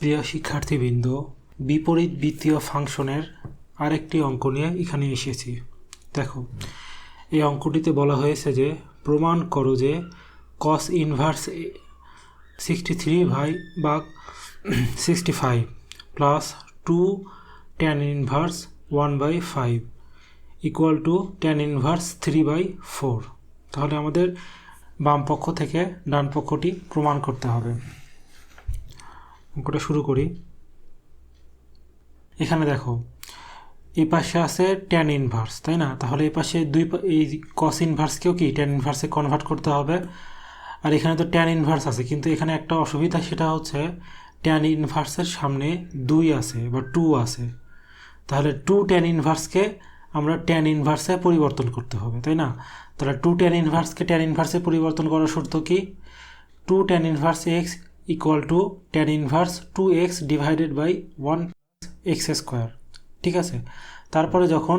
প্রিয় শিক্ষার্থীবৃন্দ, বিপরীত বৃত্তীয় ফাংশনের আরেকটি অঙ্ক নিয়ে এখানে এসেছি। দেখো, এই অঙ্কটিতে বলা হয়েছে যে, প্রমাণ করো যে কস ইনভার্স সিক্সটি থ্রি ভাই বা sixty five plus two tan inverse one by five equal to tan inverse three by four তাহলে আমাদের বাম পক্ষ থেকে ডান পক্ষটি প্রমাণ করতে হবে। অঙ্কটা শুরু করি। এখানে দেখো এই পাশে আছে ট্যান ইনভার্স তাই না? তাহলে এই পাশে দুই এই কস ইনভার্সকেও কি? ট্যান ইনভার্সে কনভার্ট করতে হবে। আর এখানে তো ট্যান ইনভার্স আছে, কিন্তু এখানে একটা অসুবিধা সেটা হচ্ছে ট্যান ইনভার্সের সামনে দুই আছে বা টু আছে। তাহলে টু ট্যান ইনভার্সকে আমরা ট্যান ইনভার্সে পরিবর্তন করতে হবে, তাই না? তাহলে টু ট্যান ইনভার্সকে ট্যান ইনভার্সে পরিবর্তন করার শর্ত কি? Two tan inverse x equal to tan inverse two x divided by one x square ঠিক আছে? তারপরে যখন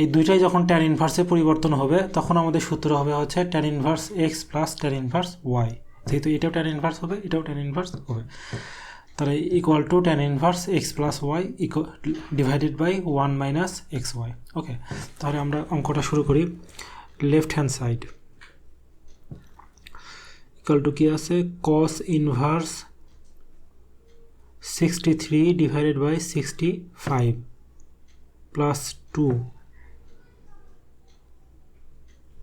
এই দুইটাই যখন ট্যান ইনভার্সে পরিবর্তন হবে, তখন আমাদের সূত্র হবে হচ্ছে tan inverse x plus tan inverse y যেহেতু এটাও ট্যান ইনভার্স হবে, এটাও ট্যান ইনভার্স হবে। তাহলে equal to tan inverse x plus y divided by one minus x y okay তাহলে আমরা অঙ্কটা শুরু করি। Left hand side equal to কি আছে? Cos inverse sixty three divided by sixty five plus two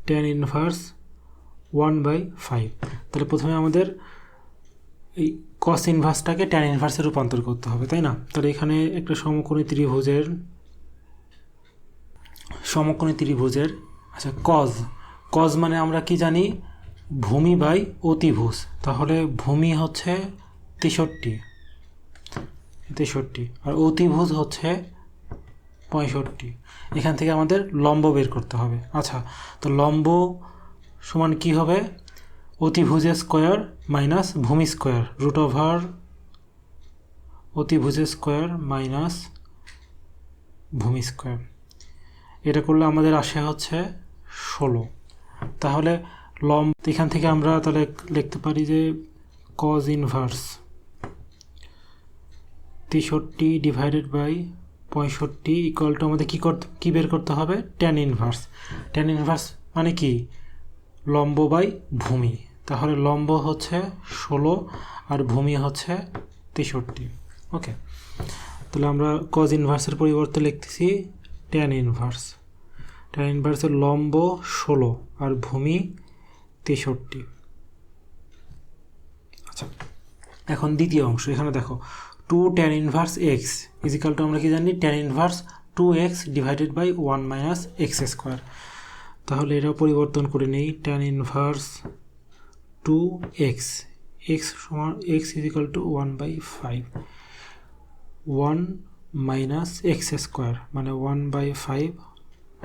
tan inverse one by five তাহলে প্রথমে আমাদের এই কস ইনভার্সটাকে ট্যান ইনভার্সে রূপান্তর করতে হবে, তাই না? তাহলে এখানে একটা সমকোণী ত্রিভুজের সমকোণী ত্রিভুজের আচ্ছা কজ কজ মানে আমরা কি জানি? ভূমি বাই অতিভুজ, তাহলে ভূমি হচ্ছে তেষট্টি তেষট্টি, আর অতিভুজ হচ্ছে পঁয়ষট্টি। এখান থেকে আমাদের লম্ব বের করতে হবে। আচ্ছা তো লম্ব সমান কি হবে? অতিভুজের স্কোয়ার মাইনাস ভূমি স্কোয়ার রুট ওভার অতিভুজের স্কোয়ার মাইনাস ভূমি স্কোয়ার। এটা করলে আমাদের আসে হচ্ছে ষোলো। তাহলে লম্ব। এখান থেকে আমরা তাহলে লিখতে পারি যে কজ ইনভার্স তেষট্টি ডিভাইডেড বাই পঁয়ষট্টি ইকুয়াল টু আমাদের কী করতে কী বের করতে হবে? ট্যান ইনভার্স ট্যান ইনভার্স মানে কি? লম্ব বাই ভূমি। তাহলে লম্ব হচ্ছে ষোলো আর ভূমি হচ্ছে তেষট্টি। ওকে তাহলে আমরা কজ ইনভার্সের পরিবর্তে লিখতেছি ট্যান ইনভার্স ট্যান ইনভার্সের লম্ব ষোলো আর ভূমি তেষট্টি। আচ্ছা এখন দ্বিতীয় অংশ, এখানে দেখো two tan inverse x equal to আমরা কি জানি? Tan inverse two x divided by one minus x square তাহলে এটা পরিবর্তন করে নেই tan inverse two x x সমান x equal to one by five one minus x square মানে one by five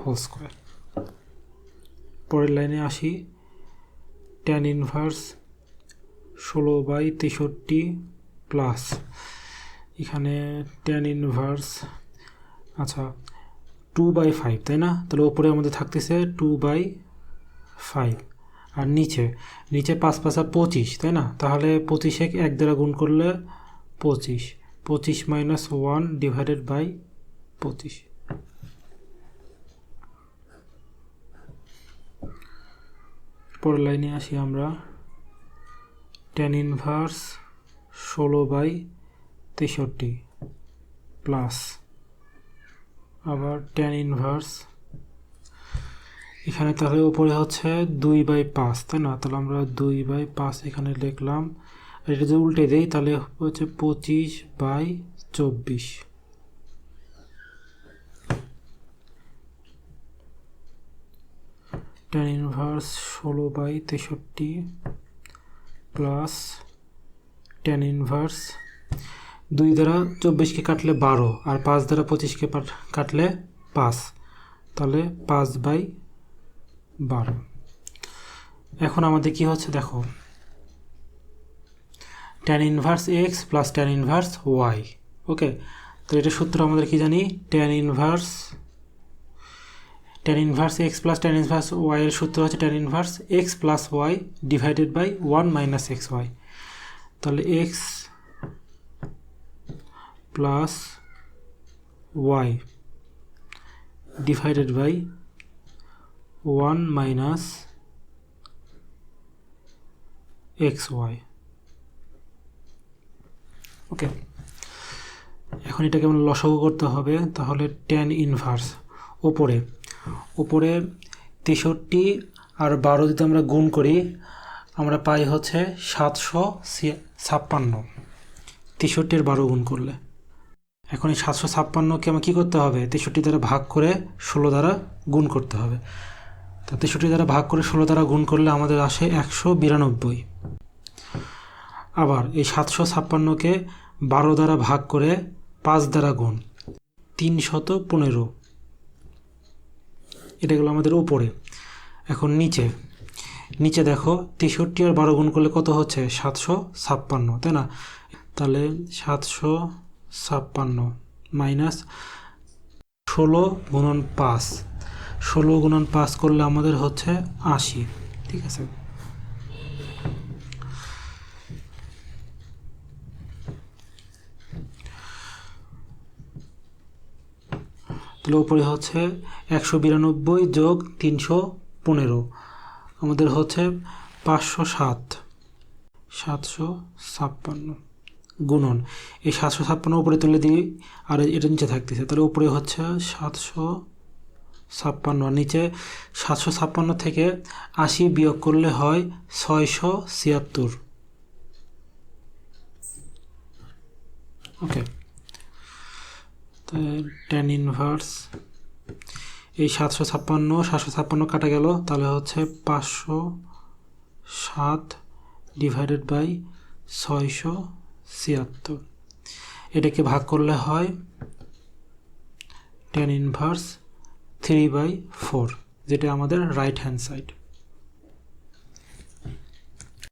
whole square পরের লাইনে আসি ট্যান ইনভার্স ষোলো বাই তেষট্টি প্লাস এখানে ট্যান ইনভার্স আচ্ছা টু বাই ফাইভ তাই না? তাহলে ওপরে আমাদের থাকতেছে টু বাই ফাইভ আর নিচে নিচে পাঁচ পাঁচা পঁচিশ, তাই না? তাহলে পঁচিশে এক দ্বারা গুণ করলে পঁচিশ। পঁচিশ মাইনাস ওয়ান ডিভাইডেড বাই পঁচিশ। পরের লাইনে আসি আমরা। টেন ইনভার্স ষোলো বাই তেষট্টি প্লাস আবার টেন ইনভার্স এখানে তাহলে উপরে হচ্ছে দুই বাই পাঁচ, তাই না? তাহলে আমরা দুই বাই পাঁচ এখানে লিখলাম। এটা যদি উল্টে দেই, তাহলে হচ্ছে পঁচিশ বাই চব্বিশ। টেন ইনভার্স ষোলো বাই তেষট্টি প্লাস টেন ইনভার্স দুই দ্বারা চব্বিশকে কাটলে বারো আর পাঁচ দ্বারা পঁচিশকে কাটলে পাঁচ। তাহলে পাঁচ বাই বারো। এখন আমাদের কি হচ্ছে দেখো। Tan inverse x plus tan inverse y okay তো এটা সূত্র আমাদের কি জানি? Tan inverse tan inverse x plus tan inverse y এর সূত্র হচ্ছে tan inverse x plus y divided by one minus x y তাহলে x plus y divided by one minus x y okay এখন এটাকে আমরা লসাগু করতে হবে? তাহলে টেন ইনভার্স ওপরে ওপরে তেষট্টি আর বারো যদি আমরা গুণ করি, আমরা পাই হচ্ছে সাতশো ছাপ্পান্ন। তেষট্টি আর বারো গুণ করলে। এখন এই সাতশো ছাপ্পান্নকে আমার কী করতে হবে? তেষট্টি দ্বারা ভাগ করে ষোলো দ্বারা গুণ করতে হবে। তা তেষট্টি দ্বারা ভাগ করে ষোলো দ্বারা গুণ করলে আমাদের আসে একশো বিরানব্বই। আবার এই সাতশো ছাপ্পান্নকে বারো দ্বারা ভাগ করে পাঁচ দ্বারা গুণ তিনশত পনেরো। এটা গেলো আমাদের উপরে। এখন নিচে। নিচে দেখো, তেষট্টি আর বারো গুণ করলে কত হচ্ছে? সাতশো ছাপ্পান্ন, তাই না? তাহলে সাতশো ছাপ্পান্ন মাইনাস ষোলো গুণন পাঁচ। ষোলো গুণন পাঁচ করলে আমাদের হচ্ছে আশি, ঠিক আছে? তাহলে উপরে হচ্ছে একশো বিরানব্বই যোগ তিনশো পনেরো। আমাদের হচ্ছে পাঁচশো সাত। সাতশো ছাপ্পান্ন গুণন। এই সাতশো ছাপ্পান্ন উপরে তুলে দিই আর এটা নিচে থাকতেছে। তাহলে উপরে হচ্ছে সাতশো ছাপ্পান্ন নিচে সাতশো ছাপ্পান্ন থেকে আশি বিয়োগ করলে হয় ছয়শো ছিয়াত্তর। ওকে। টেন ইনভার্স এই সাতশো ছাপ্পান্ন সাতশো ছাপ্পান্ন কাটা গেল, তাহলে হচ্ছে পাঁচশো সাত ডিভাইডেড বাই ছয়শো ছিয়াত্তর। এটাকে ভাগ করলে হয় tan inverse three by four যেটা আমাদের রাইট হ্যান্ড সাইড